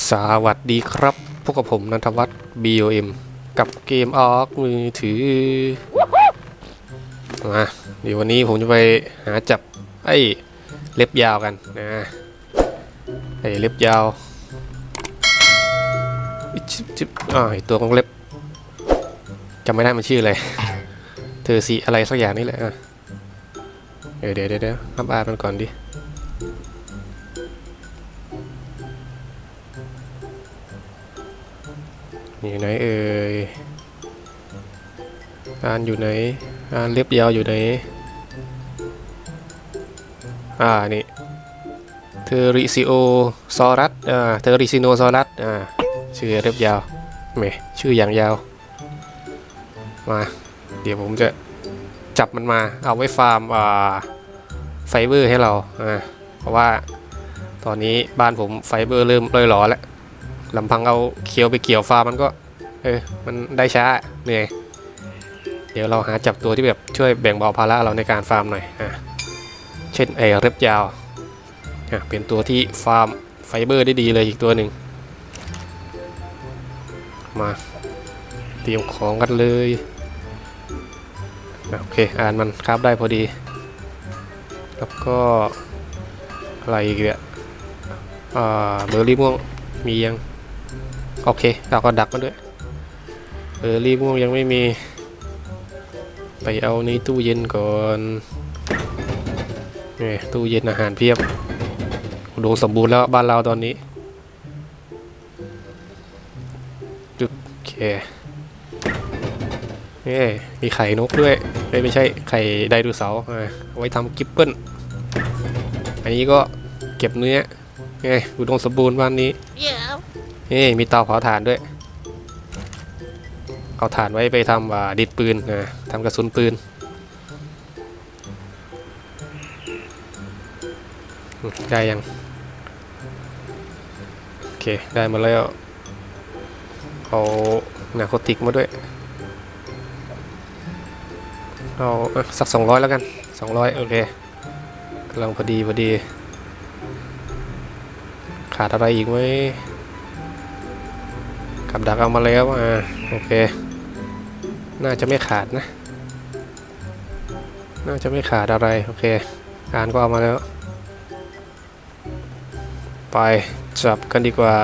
สวัสดีครับพวกกับผมนันทวัฒน์ BOM กับเกมออกมือถือ มาเดี๋ยววันนี้ผมจะไปหาจับไอ้เล็บยาวกันนะไอ้เล็บยาวอิ๊บจิบจิบอ่าตัวของเล็บจำไม่ได้มันชื่ออะไรเธอสีอะไรสักอย่างนี่แหละอะเดี๋ยวเดี๋ยวเดี๋ยวเดี๋ยวอัพอาร์มันก่อนดิ อยู่ไหนเอ่ยอ่านอยู่ไหนอ่านเล็บยาวอยู่ไหน อ่า นี่ เทอริซิโอซอรัสอ่า เทอริซิโนซอรัสอ่า ชื่อเล็บยาวแหมชื่ออย่างยาว มา เดี๋ยวผมจะจับมันมา เอาไว้ฟาร์ม อ่า ไฟเบอร์ให้เรา อ่า เพราะว่าตอนนี้บ้านผมไฟเบอร์เริ่มร่อยหรอแล้ว ลำพังเอาเคียวไปเกี่ยวฟาร์มมันก็ เออ มันได้ช้าเนื่ยเดี๋ยวเราหาจับตัวที่แบบช่วยแบ่งเบาภาระเราในการฟาร์มหน่อยอะเช่นไอ้เร็บยาวอะเป็นตัวที่ฟาร์มไฟเบอร์ได้ดีเลยอีกตัวหนึ่งมาเตรียมของกันเลยอะโอเคอ่านมันคาบได้พอดี แล้วก็อะไรอีกเนี่ยอ่าเบอร์รี่ม่วงมียัง โอเคเราก็ดักมาด้วยเออรีบม่วงยังไม่มี ไปเอาในตู้เย็นก่อนนี่ตู้เย็นอาหารเพียบอุดมสมบูรณ์แล้วบ้านเราตอนนี้จุดโอเคนี่มีไข่นกด้วยเอ้ยไม่ใช่ไข่ไดโนเสาร์อ่าเอาไว้ทำกิปเปิลอันนี้ก็เก็บเนื้อไงอุดมสมบูรณ์บ้านนี้ Yeah. นี่มีเตาเผาถ่านด้วย เอาถ่านไว้ไปทำอ่าดิดปืนนะทำกระสุนปืนได้ยัง โอเค ได้มาแล้ว เอานาโคติกมาด้วย เอาสักสองร้อยแล้วกันสองร้อยโอเคกำลังพอดีพอดี ขาดอะไรอีกไหม กับดักเอามาแล้วอ่าโอเค น่าจะไม่ขาดนะ น่าจะไม่ขาดอะไร โอเค อ่านก็เอามาแล้ว ไปจับกันดีกว่า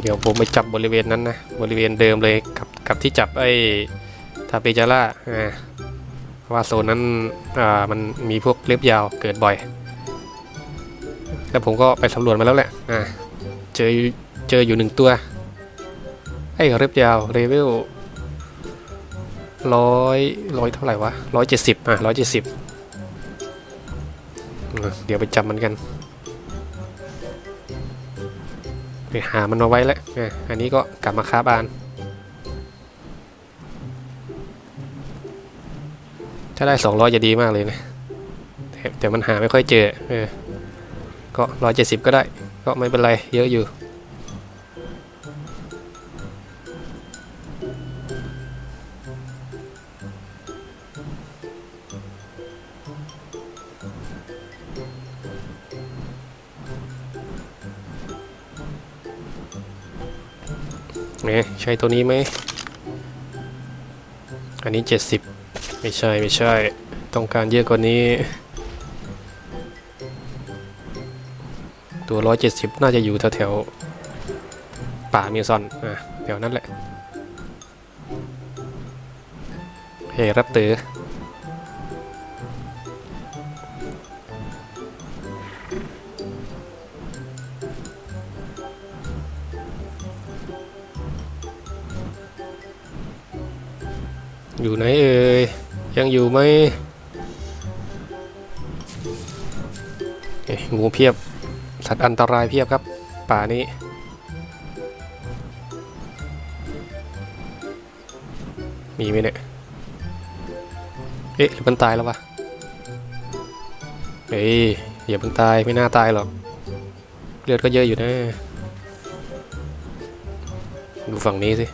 เดี๋ยวผมไปจับบริเวณนั้นนะ บริเวณเดิมเลยกับกับที่จับไอ้ทาเปจาร่าอ่า เพราะว่าโซนนั้นมันมีพวกเล็บยาวเกิดบ่อย แล้วผมก็ไปสำรวจมาแล้วแหละอ่าเจอเจออยู่หนึ่งตัว ไอ้เล็บยาวเลเวลร้อยร้อยเท่าไหร่วะร้อยเจ็ดสิบอะร้อยเจ็ดสิบเดี๋ยวไปจับมันกัน ไปหามันเอาไว้แล้วอะอันนี้ก็กลับมาคาบาน ถ้าได้สองร้อยจะดีมากเลยนะแต่แต่มันหาไม่ค่อยเจอเออก็ร้อยเจ็ดสิบก็ได้ ก็ไม่เป็นไร เยอะอยู่เนี่ยใช่ตัวนี้ไหม อันนี้เจ็ดสิบ ไม่ใช่ไม่ใช่ ต้องการเยอะกว่านี้ ตัว 170 น่าจะอยู่แถวๆป่ามิวซอนอะแถวนั้นแหละเฮ้รับเตอ ยังอยู่ไหมเอ๊งูเพียบ สัตว์อันตรายเพียบครับ ป่านี้ มีไหมเนี่ย เอ๊ะหรือมันตายแล้ววะเฮ้ยอย่าเพิ่งตายไม่น่าตายหรอก เลือดก็เยอะอยู่นะ ดูฝั่งนี้สิ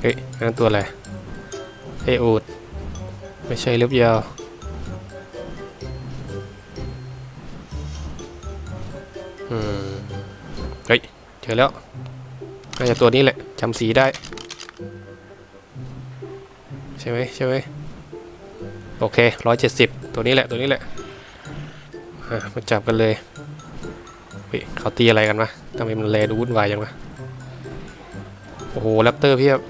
เฮ้ยนั่นตัวอะไรเฮ้ยอูดไม่ใช่เล็บยาวอืมเฮ้ยเจอแล้วน่าจะตัวนี้แหละจำสีได้ ใช่ไหมใช่ไหมโอเคร้อยเจ็ดสิบตัวนี้แหละตัวนี้แหละมาจับกันเลยเฮ้ยเขาตีอะไรกันวะทำไมมันแลดูวุ่นวายจังวะโอ้โหแรปเตอร์เพียบและ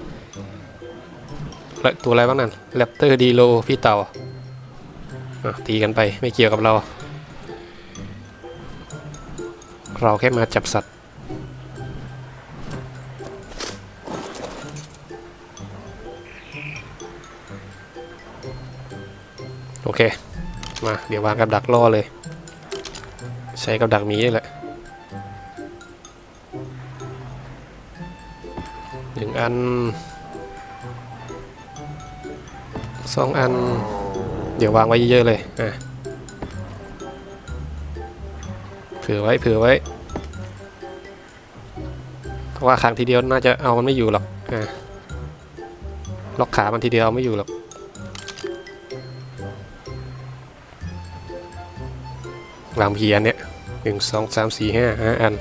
ตัวอะไรบ้างนั่นแรปเตอร์ดีโลพี่เต่าตีกันไปไม่เกี่ยวกับเรา เราแค่มาจับสัตว์ โอเค มาเดี๋ยววางกับดักล่อเลย ใช้กับดักมีนี่แหละหนึ่งอัน สองอัน เดี๋ยววางไว้เยอะๆเลยอะเผื่อไว้เผื่อไว้เพราะว่าครั้งทีเดียวน่าจะเอามันไม่อยู่หรอกอะล็อกขามันทีเดียวเอาไม่อยู่หรอกวางเพียนเนี่ยหนึ่งสองสามสี่ห้าห้าอัน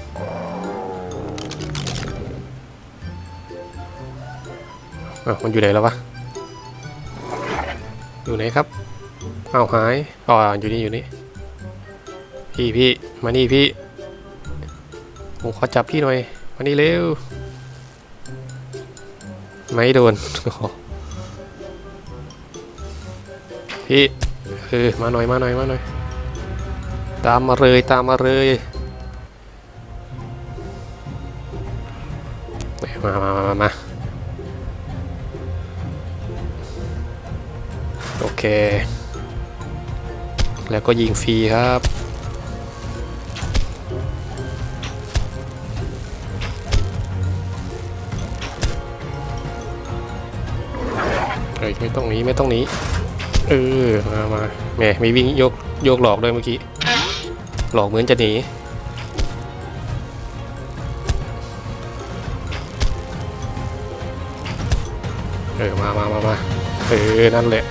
อะมันอยู่ไหนแล้ววะ อยู่ไหนครับ เอาหายอ๋ออยู่นี่อยู่นี่ พี่พี่มานี่พี่ ผมขอจับพี่หน่อย มานี่เร็ว ไม่โดน พี่เออมาหน่อยมาหน่อยมาหน่อย ตามมาเลยตามมาเลยมามามามา โอเค แล้วก็ยิงฟรีครับ เอ้ยไม่ต้องหนีไม่ต้องหนีเออมามาแหมมีวิ่งโยกโยกหลอกด้วยเมื่อกี้ หลอกเหมือนจะหนีเออมามามามาเออนั่นแหละ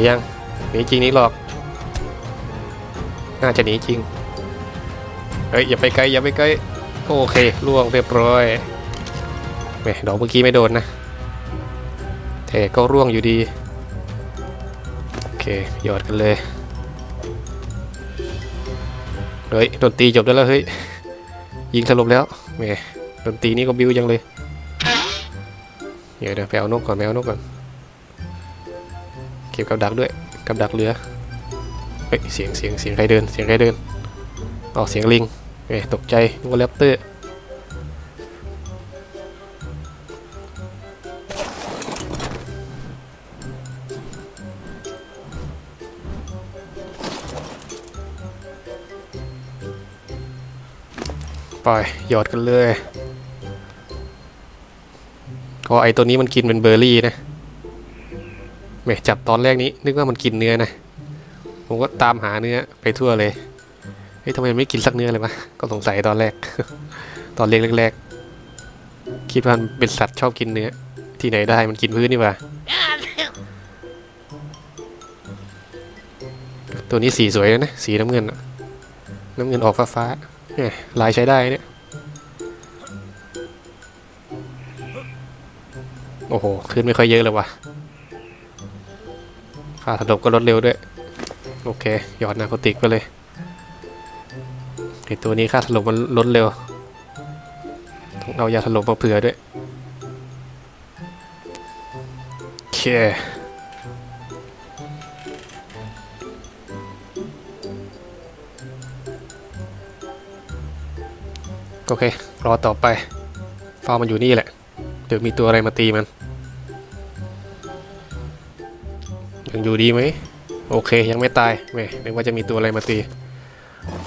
นียังหนีจริงนี่หลอก น่าจะหนีจริง เฮ้ยอย่าไปไกลอย่าไปไกลโอเคล่วงเรียบร้อยแหมดอกเมื่อกี้ไม่โดนนะแต่ก็ร่วงอยู่ดี โอเคหยอดกันเลย เฮ้ยดนตรีจบแล้วเฮ้ยยิงสลบแล้วแหมดนตรีนี่ก็บิ้วยังเลย เดี๋ยวเดี๋ยวไปเอานกก่อนไปเอานกก่อน ก็บกับดักด้วยกับดักเรือเฮ้ยเสียงเสียงเสียงใครเดินเสียงใครเดินออกเสียงลิงเอ้ยตกใจนึกว่าแรปเตอร์ปล่อยหยอดกันเลยก็ไอตัวนี้มันกินเป็นเบอร์รี่นะ แหม่จับตอนแรกนี้นึกว่ามันกินเนื้อนะผมก็ตามหาเนื้อไปทั่วเลยเฮ้ยทำไมไม่กินสักเนื้อเลยวะก็สงสัยตอนแรก ตอนเล็กแรกๆคิดว่ามันเป็นสัตว์ชอบกินเนื้อ ที่ไหนได้มันกินพื้นนี่ว่าตัวนี้สีสวยนะสีน้ำเงินน้ำเงินออกฟ้าๆเนี่ยลายใช้ได้เนี่ยโอ้โหขึ้นไม่ค่อยเยอะเลยว่ะ ค่าถลบก็ลดเร็วด้วย โอเคหยอดนาโคติกไปเลยไอตัวนี้ค่าถลบมันลดเร็วต้องเอายาถลบมาเผื่อด้วยโอเคโอเค รอต่อไปฟาร์มมันอยู่นี่แหละ เดี๋ยวมีตัวอะไรมาตีมัน ยังอยู่ดีไหมโอเคยังไม่ตายแม่นึกว่าจะมีตัวอะไรมาตี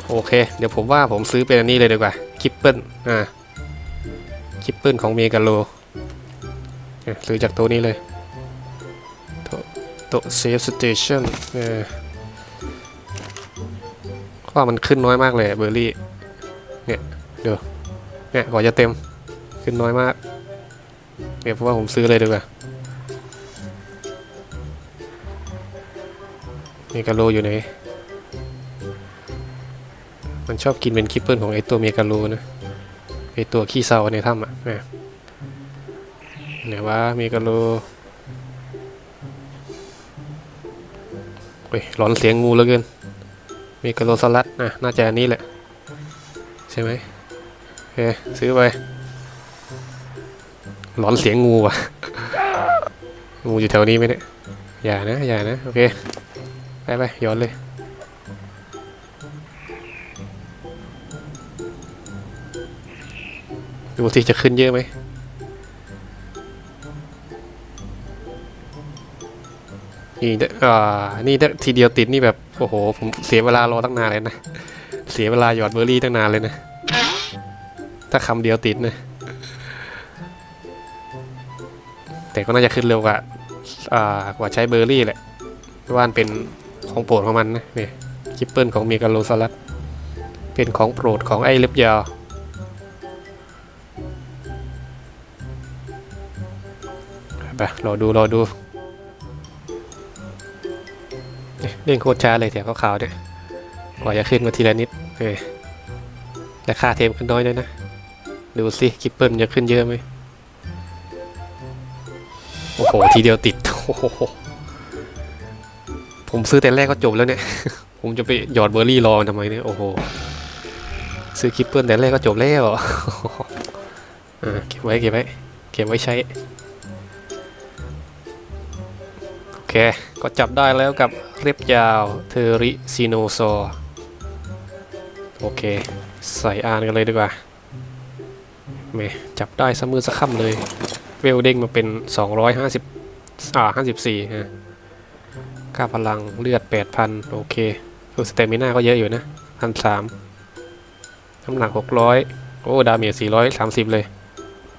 โอเค เดี๋ยวผมว่าผมซื้อเป็นอันนี้เลยดีกว่าคิปเปิลอ่าคิปเปิลของเมกาโลเนี่ยซื้อจากตัวนี้เลยโตโตเซฟสเตชันเออว่ามันขึ้นน้อยมากเลยเบอร์รี่เนี่ยเดูเนี่ยกว่าจะเต็มขึ้นน้อยมากเนี่ยเพราะว่าผมซื้อเลยดีกว่า เมกาโลอยู่ไหน มันชอบกินเป็นคิปเปิลของไอตัวเมกาโลนะ ไอตัวขี้เซาในถ้ำอะนี่ยไหนว่าเมกาโลเฮ้ยหลอนเสียงงูเหลือเกิน เมกาโลสลัดนะน่าจะอันนี้แหละ ใช่ไหมโอเคซื้อไปหลอนเสียงงูอะ งูอยู่แถวนี้ไหมเนี่ย อย่านะ อย่านะ โอเค ไปไปย้อนเลย ดูสิจะขึ้นเยอะไหมนี่เด้ออ่านี่ทีเดียวติดนี่แบบ โอ้โห ผมเสียเวลารอตั้งนานเลยนะ เสียเวลาหยอดเบอร์รี่ตั้งนานเลยนะ ถ้าคำเดียวติดนะ แต่ก็น่าจะขึ้นเร็วกว่า อ่ากว่าใช้เบอร์รี่แหละเพราะว่านเป็น ของโปรดของมันนะนี่คิปเปิลของเมกาโลซาลัสเป็นของโปรดของไอ้เล็บยาวไปรอดูรอดูเอ๊ะเล่นโคตรช้าเลยแถวขาวๆเนี่ยกว่าจะขึ้นมาทีละนิดเออแต่ค่าเทมขึ้นน้อยด้วยนะ ดูสิคิปเปิลจะขึ้นเยอะไหมโอ้โห ทีเดียวติด โอ้โห ผมซื้อแต่แรกก็จบแล้วเนี่ย ผมจะไปหยอดเบอร์รี่รอทำไมเนี่ย โอ้โห ซื้อคิปเปิลแต่แรกก็จบแล้วอ่าเก็บไว้เก็บไว้เก็บไว้ใช้ โอเค ก็จับได้แล้วกับเล็บยาวเทอริซิโนซอร์โอเค ใส่อ่านกันเลยดีกว่าแมจับได้สมือสักค่ำเลย เวลเด้งมาเป็น 250 อ่า 54ฮะ ค่าพลังเลือด 8,000 โอเคตัวสเตมิน่าก็เยอะอยู่นะ1,300น้ำหนัก 600 โอ้ ดาเมจ430 เลย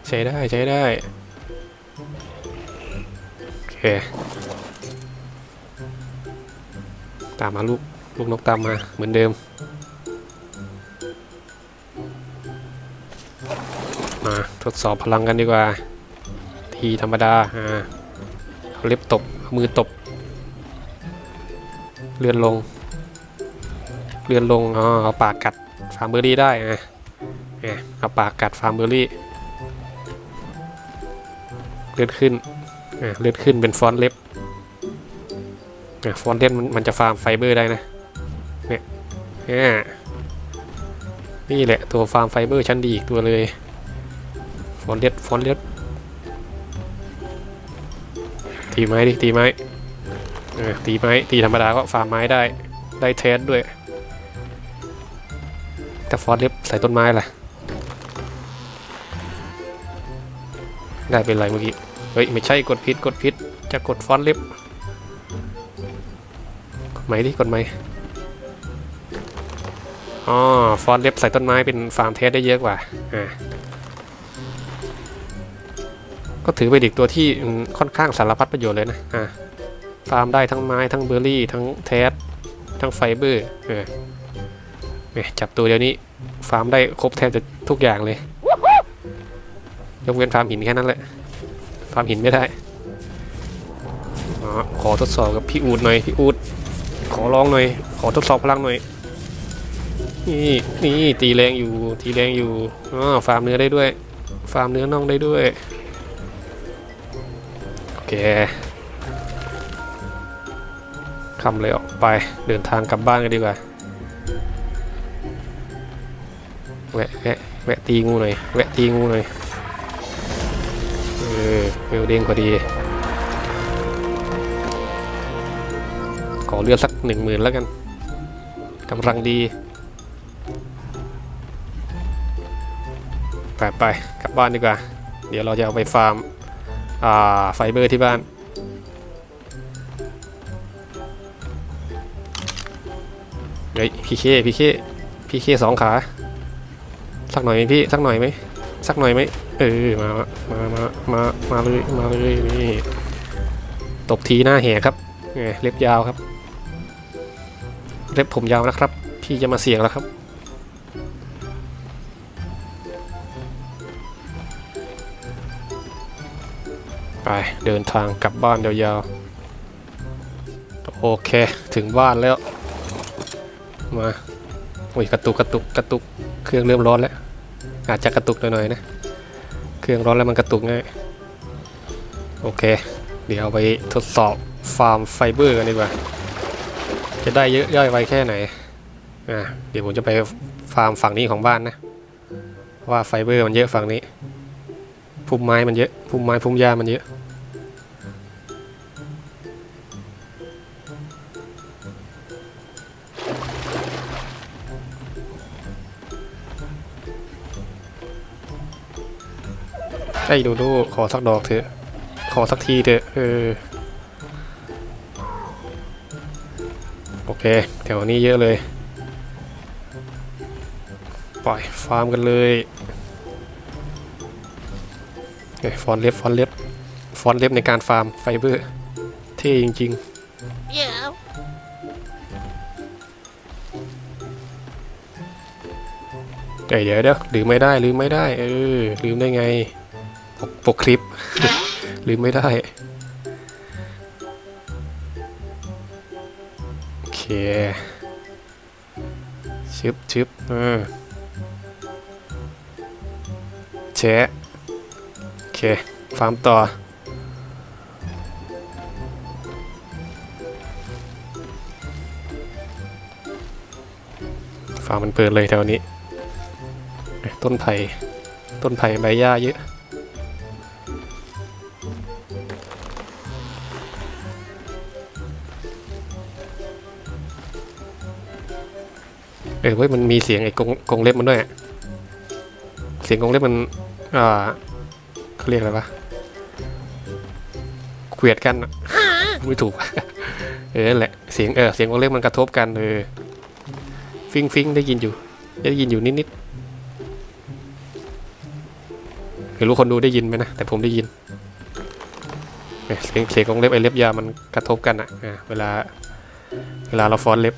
ใช้ได้ใช้ได้ โอเค ตามมาลูก ลูกนกตามมา เหมือนเดิม มาทดสอบพลังกันดีกว่า ทีธรรมดา อ่าเอาเล็บตบ มือตบ เลื่อนลง เลื่อนลงอ๋อเอาปากกัดฟาร์มเบอรี่ได้อะเนี่ยเอาปากกัดฟาร์มเบอรี่ เลื่อนขึ้นอะเลื่อนขึ้นเป็นฟอนต์เล็บฟอนเทนมันมันจะฟาร์มไฟเบอร์ได้นะ เนี่ยนี่แหละตัวฟาร์มไฟเบอร์ชั้นดีอีกตัวเลย ฟอนต์เทนฟอนต์เทนตีไม้ดิตีไม้ เออตีไม้ตีธรรมดาก็ฟาร์มไม้ได้ ได้เทสด้วย แต่ฟอนเล็บใส่ต้นไม้ล่ะ ได้เป็นไรเมื่อกี้ เฮ้ย ไม่ใช่กดผิดกดผิดจะกดฟอนต์เล็บไหมดิกดไหมอ๋อฟอนเล็บใส่ต้นไม้เป็นฟาร์มเทสได้เยอะกว่าอ่า ก็ถือเป็นอีกตัวที่ค่อนข้างสารพัดประโยชน์เลยนะ อ่า ฟาร์มได้ทั้งไม้ทั้งเบอร์รี่ ทั้งเทสทั้งไฟเบอร์เออเนี่ยจับตัวเดียวนี้ ฟาร์มได้ครบแทบจะทุกอย่างเลย ยกเว้นฟาร์มหินแค่นั้นแหละ ฟาร์มหินไม่ได้อ๋อขอทดสอบกับพี่อูดหน่อยพี่อูดขอลองหน่อย ขอทดสอบพลังหน่อย นี่นี่ตีแรงอยู่ตีแรงอยู่อ๋อฟาร์มเนื้อได้ด้วย ฟาร์มเนื้อน่องได้ด้วย โอเค คำเลยออกไปเดินทางกลับบ้านกันดีกว่าแวะแวะแวะตีงูหน่อยแวะตีงูหน่อยเออเวลเด้งพอดี ขอเลือดสักหนึ่งหมื่นแล้วกันกำลังดีไปไปกลับบ้านดีกว่า เดี๋ยวเราจะเอาไปฟาร์ม อ่า ไฟเบอร์ที่บ้าน เฮ้ยพี่เคพี่เคพี่เคสองขา สักหน่อยไหมพี่ สักหน่อยไหมสักหน่อยไหมเออมามามามามาเลยมาเลยนี่ตกทีหน้าแหกครับเล็บยาวครับ เล็บผมยาวนะครับ พี่จะมาเสี่ยงแล้วครับไปเดินทางกลับบ้านยาวๆ โอเค ถึงบ้านแล้ว มาโอ้ยกระตุกกระตุกกระตุกเครื่องเริ่มร้อนแล้ว อาจจะกระตุกหน่อยๆนะ เครื่องร้อนแล้วมันกระตุกง่ายโอเค เดี๋ยวไปทดสอบฟาร์มไฟเบอร์กันดีกว่า จะได้เยอะย่อยไวแค่ไหนอะเดี๋ยวผมจะไปฟาร์มฝั่งนี้ของบ้านนะ ว่าไฟเบอร์มันเยอะฝั่งนี้พุ่มไม้มันเยอะพุ่มไม้พุ่มหญ้ามันเยอะ ไอ้ดูดูขอสักดอกเถอะ ขอสักทีเถอะ เออ โอเค แถวนี้เยอะเลย ปล่อย ฟาร์มกันเลยเอ้ยฟอนต์เล็บ ฟอนต์เล็บ ฟอนต์เล็บในการฟาร์มไฟเบอร์ เท่จริง Yeah. ๆเดี๋ยวเดี๋ยวเดี๋ยวลืมไม่ได้ลืมไม่ได้ เออลืมได้ไง ปกปกคลิป ลืมไม่ได้ โอเค ชึบชึบอ่าแชะโอเค ฟาร์มต่อฟาร์มมันเปิดเลยแถวนี้ ต้นไผ่ต้นไผ่ใบหญ้าเยอะ เออเว้ยมันมีเสียงไอ้กงกงเล็บมันด้วย เสียงกงเล็บมันอ่าเขาเรียกอะไรวะเขวียดกันไม่ถูก เออแหละเสียงเออเสียงกงเล็บมันกระทบกันเออฟิงฟิงได้ยินอยู่ ได้ยินอยู่นิดนิดไม่รู้คนดูได้ยินไหมนะแต่ผมได้ยินเสียงเสียงของเล็บไอเล็บยามันกระทบกันอะอะเวลาเวลาเราฟอนเล็บ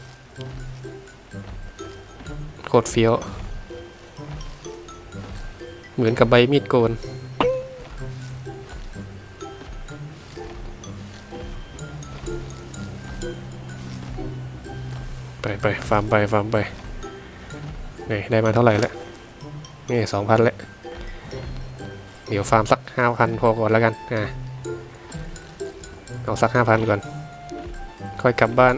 โคตรเฟี้ยว เหมือนกับใบมีดโกน ไปไปฟาร์มไปฟาร์มไปนี่ได้มาเท่าไหร่แล้วนี่สองพันแล้ว เดี๋ยวฟาร์มสักห้าพันพอก่อนแล้วกันอ่าเอาสักห้าพันก่อน ค่อยกลับบ้าน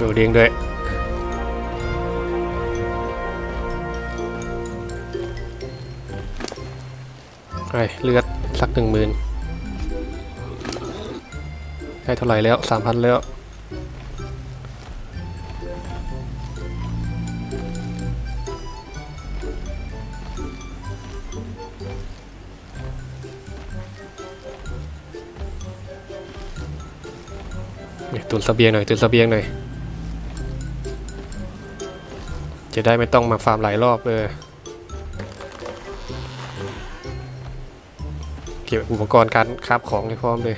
ดูเรียงด้วยไอเลือดสักหนึ่งหมื่นได้เท่าไหร่แล้วสามพันแล้วเนี่ยตุนเสบียงหน่อยตุนเสบียงหน่อย จะได้ไม่ต้องมาฟาร์มหลายรอบเลยเก็บอุปกรณ์การคราบของให้พร้อมเลย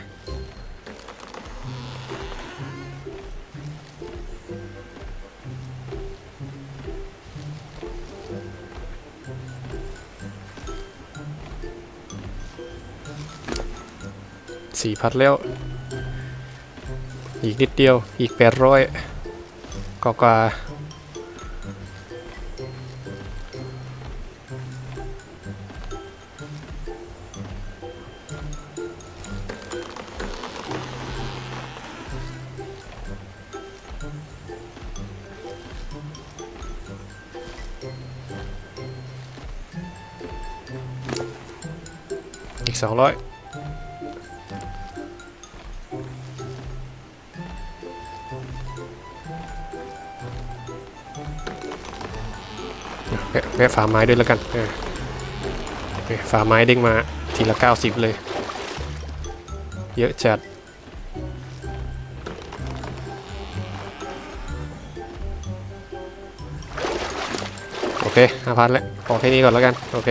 สี่พัดแล้ว อีกนิดเดียวอีกแปดร้อยก็กว่า แวะแวะฝาไม้ด้วยแล้วกันฝาไม้เด้งมาทีละ 90 เลย เยอะจัดโอเคห้าพันแล้วพอแค่นี้ก่อนแล้วกัน โอเค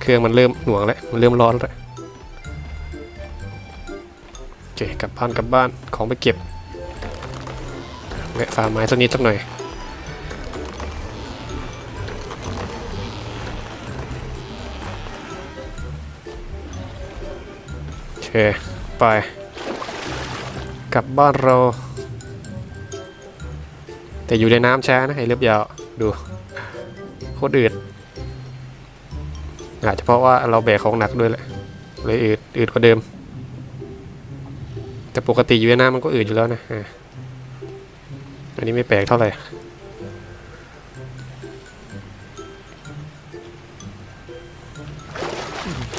เครื่องมันเริ่มหน่วงแล้ว มันเริ่มร้อนแล้วโอเคกลับบ้านกลับบ้านของไปเก็บแวะฟาไม้สักนิดสักหน่อย ไป กลับบ้านเรา แต่อยู่ในน้ำช้านะไอ้เรียบยาว ดูโคตรอืดอาจจะเพราะว่าเราแบกของหนักด้วยแหละเลยอืดอืดกว่าเดิม แต่ปกติอยู่ในน้ำมันก็อืดอยู่แล้วนะอันนี้ไม่แปลกเท่าไหร่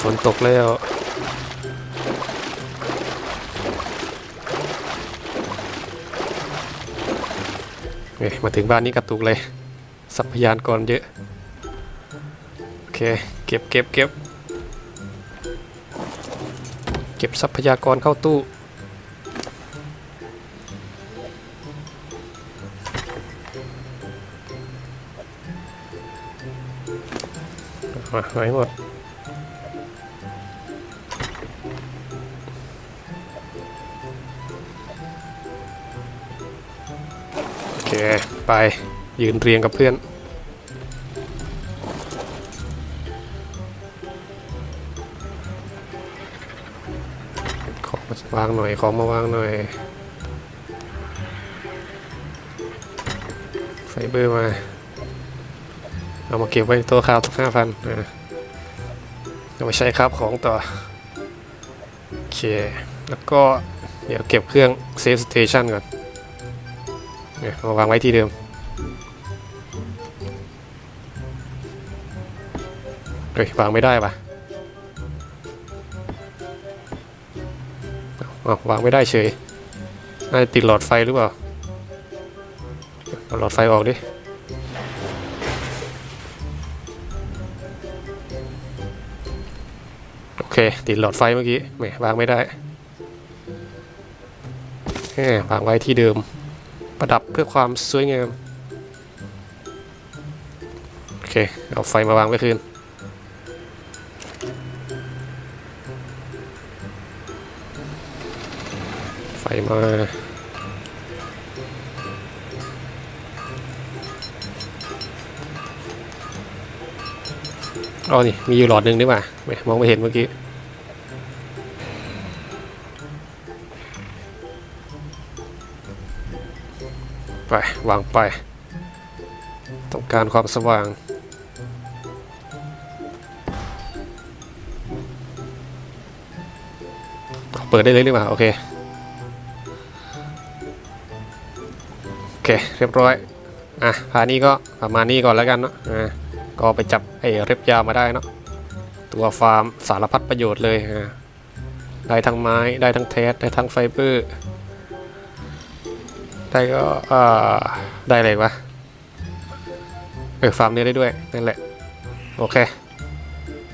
ฝนตกแล้ว เอ้ยมาถึงบ้านนี้กระตุกเลยทรัพยากรเยอะ โอเค เก็บเก็บเก็บเก็บทรัพยากรเข้าตู้มาไว้หมด ไป ยืนเรียงกับเพื่อน ของมาวางหน่อย ของมาวางหน่อย ไฟเบอร์มา เอามาเก็บไว้ตัวคราวทุกห้าพันเอาไปใช้ครับของต่อ โอเค แล้วก็เดี๋ยวเก็บเครื่องเซฟสเตชันก่อน เนี่ยมาวางไว้ที่เดิม เฮ้ยวางไม่ได้ปะอาเอวางไม่ได้เฉยน่าจะติดหลอดไฟหรือเปล่าเอาหลอดไฟออกดิโอเค ติดหลอดไฟเมื่อกี้แหมวางไม่ได้แหมวางไว้ที่เดิม ประดับเพื่อความสวยงาม โอเค เอาไฟมาวางไว้คืน ไฟมาอ๋อนี่ มีอยู่หลอดหนึ่งนี่หว่าแหมมองไม่เห็นเมื่อกี้ ไป วางไป ต้องการความสว่าง เปิดได้เลยหรือเปล่าโอเค โอเค เรียบร้อย อะพานี้ก็ประมาณนี้ก่อนแล้วกันเนาะอ่าก็ไปจับไอ้เร็บยาวมาได้เนาะตัวฟาร์มสารพัดประโยชน์เลยอ่าได้ทั้งไม้ได้ทั้งเทสได้ทั้งไฟเบอร์ ได้ก็เอ่อได้อะไรวะเออฟาร์มเนื้อได้ด้วยนั่นแหละ โอเค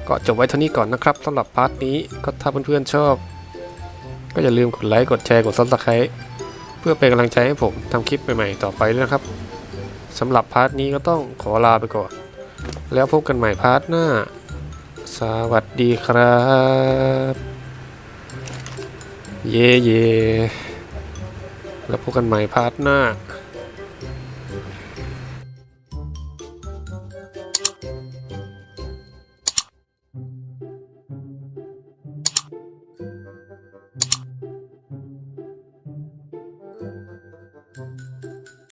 ก็จบไว้เท่านี้ก่อนนะครับสำหรับพาร์ทนี้ก็ถ้าเพื่อนๆชอบ ก็อย่าลืมกดไลค์กดแชร์กดซับสไครต์เพื่อเป็นกำลังใจให้ผมทำคลิปใหม่ๆต่อไปด้วยนะครับสำหรับพาร์ทนี้ก็ต้องขอลาไปก่อน แล้วพบกันใหม่พาร์ทหน้า สวัสดีครับ เย่เย่ แล้วพบกันใหม่พาร์ทหน้า